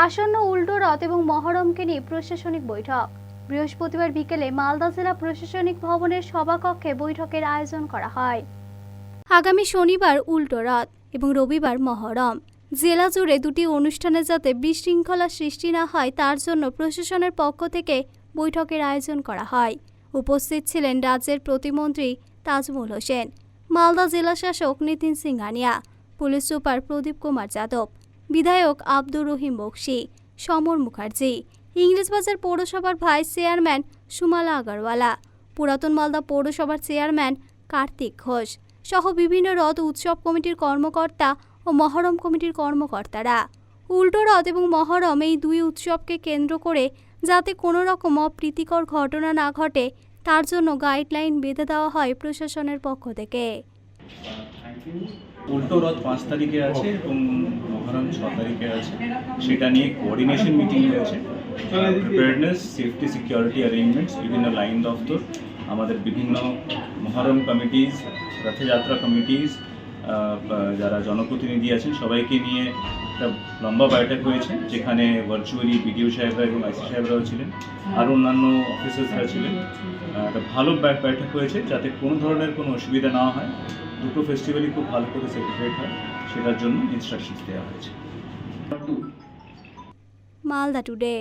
আসন্ন উল্টো রথ এবং মহরমকে নিয়ে প্রশাসনিক বৈঠক। বৃহস্পতিবার বিকেলে মালদা জেলা প্রশাসনিক ভবনের সভাকক্ষে বৈঠকের আয়োজন করা হয়। আগামী শনিবার উল্টো রথ এবং রবিবার মহরম। জেলা জুড়ে দুটি অনুষ্ঠানে যাতে বিশৃঙ্খলা সৃষ্টি না হয়, তার জন্য প্রশাসনের পক্ষ থেকে বৈঠকের আয়োজন করা হয়। উপস্থিত ছিলেন রাজ্যের প্রতিমন্ত্রী তাজমুল হোসেন, মালদা জেলা শাসক নিতিন সিংহানিয়া পুলিশ সুপার প্রদীপ কুমার যাদব বিধায়ক আব্দুর রহিম বক্সি, সমর মুখার্জি, ইংরেজবাজার পৌরসভার ভাইস চেয়ারম্যান সুমালা আগরওয়ালা, পুরাতন মালদা পৌরসভার চেয়ারম্যান কার্তিক ঘোষ সহ বিভিন্ন রথ উৎসব কমিটির কর্মকর্তা ও মহরম কমিটির কর্মকর্তারা। উল্টো রথ এবং মহরম এই দুই উৎসবকে কেন্দ্র করে যাতে কোনো রকম অপ্রীতিকর ঘটনা না ঘটে, তার জন্য গাইডলাইন বেঁধে দেওয়া হয় প্রশাসনের পক্ষ থেকে। উল্টো রথ পাঁচ তারিখে আছে এবং মহরম ছ তারিখে আছে সেটা নিয়ে কোঅর্ডিনেশন মিটিং হয়েছে প্রিপেয়ারনেস সেফটি সিকিউরিটি অ্যারেঞ্জমেন্টস বিভিন্ন লাইন দফতর আমাদের বিভিন্ন মহরম কমিটিজ রথযাত্রা কমিটিজ যারা জনপ্রতিনিধি আছেন সবাইকে নিয়ে একটা লম্বা বৈঠক হয়েছে যেখানে ভার্চুয়ালি বিডিও সাহেবরা এবং আইসি সাহেবরাও ছিলেন আর অন্যান্য অফিসার্সরা ছিলেন। একটা ভালো বৈঠক হয়েছে যাতে কোনো ধরনের কোনো অসুবিধা না হয়। দুটো ফেস্টিভ্যালই খুব ভালো করে সেলিব্রেট হয় সেটার জন্য ইনস্ট্রাকশনস দেওয়া হয়েছে। মালদা টুডে